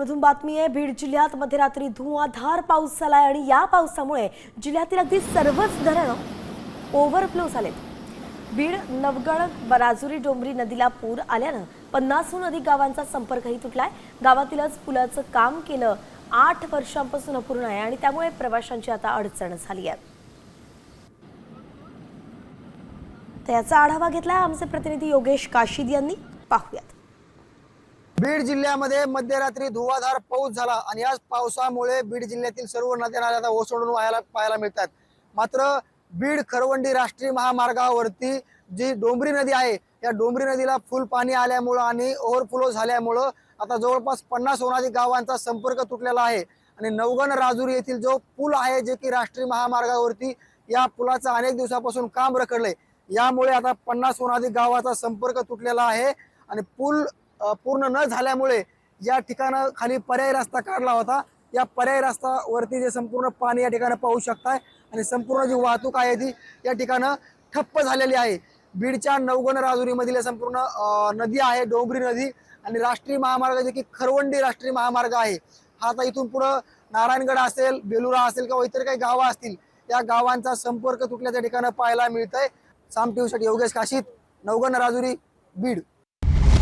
बीडमधून बातमी आहे बीड जिल्ह्यात मध्यरात्री धुवाधार पाऊस झालाय आणि या पावसामुळे जिल्ह्यातील अगदी सर्वच धरणं ओव्हरफ्लो झालेत. बीड नवगड बराजुरी डोंबरी नदीला पूर आल्यानं पन्नासहून अधिक गावांचा संपर्कही तुटलाय. गावातीलच पुलाचं काम केलं आठ वर्षांपासून अपूर्ण आहे आणि त्यामुळे प्रवाशांची आता अडचण झाली आहे. तर याचा आढावा घेतलाय आमचे प्रतिनिधी योगेश काशीद यांनी. पाहूयात. बीड जिल्ह्यामध्ये मध्यरात्री धुवाधार पाऊस झाला आणि याच पावसामुळे बीड जिल्ह्यातील सर्व नद्या नाल्या आता ओसंडून व्हायला पाहायला मिळतात. मात्र बीड खरवंडी राष्ट्रीय महामार्गावरती जी डोंबरी नदी आहे या डोंबरी नदीला फुल पाणी आल्यामुळं आणि ओव्हरफ्लो झाल्यामुळं आता जवळपास पन्नास अधिक गावांचा संपर्क तुटलेला आहे. आणि नवगण राजुरी येथील जो पूल आहे जे की राष्ट्रीय महामार्गावरती या पुलाचं अनेक दिवसापासून काम रखडलंय यामुळे आता पन्नास अधिक गावाचा संपर्क तुटलेला आहे. आणि पूल पूर्ण न झाल्यामुळे या ठिकाणं खाली पर्यायी रस्ता काढला होता. या पर्यायी रस्त्यावरती जे संपूर्ण पाणी या ठिकाणी पाहू शकताय आणि संपूर्ण जी वाहतूक आहे ती या ठिकाणं ठप्प झालेली आहे. बीडच्या नवगण राजुरीमधील संपूर्ण नदी आहे डोंगरी नदी आणि राष्ट्रीय महामार्ग जे की खरवंडी राष्ट्रीय महामार्ग आहे. हा आता इथून पुढं नारायणगड असेल बेलुरा असेल किंवा इतर काही गावं असतील या गावांचा संपर्क तुटल्याच्या ठिकाणं पाहायला मिळतंय. सामसाठी योगेश काशीत नवगण राजुरी बीड.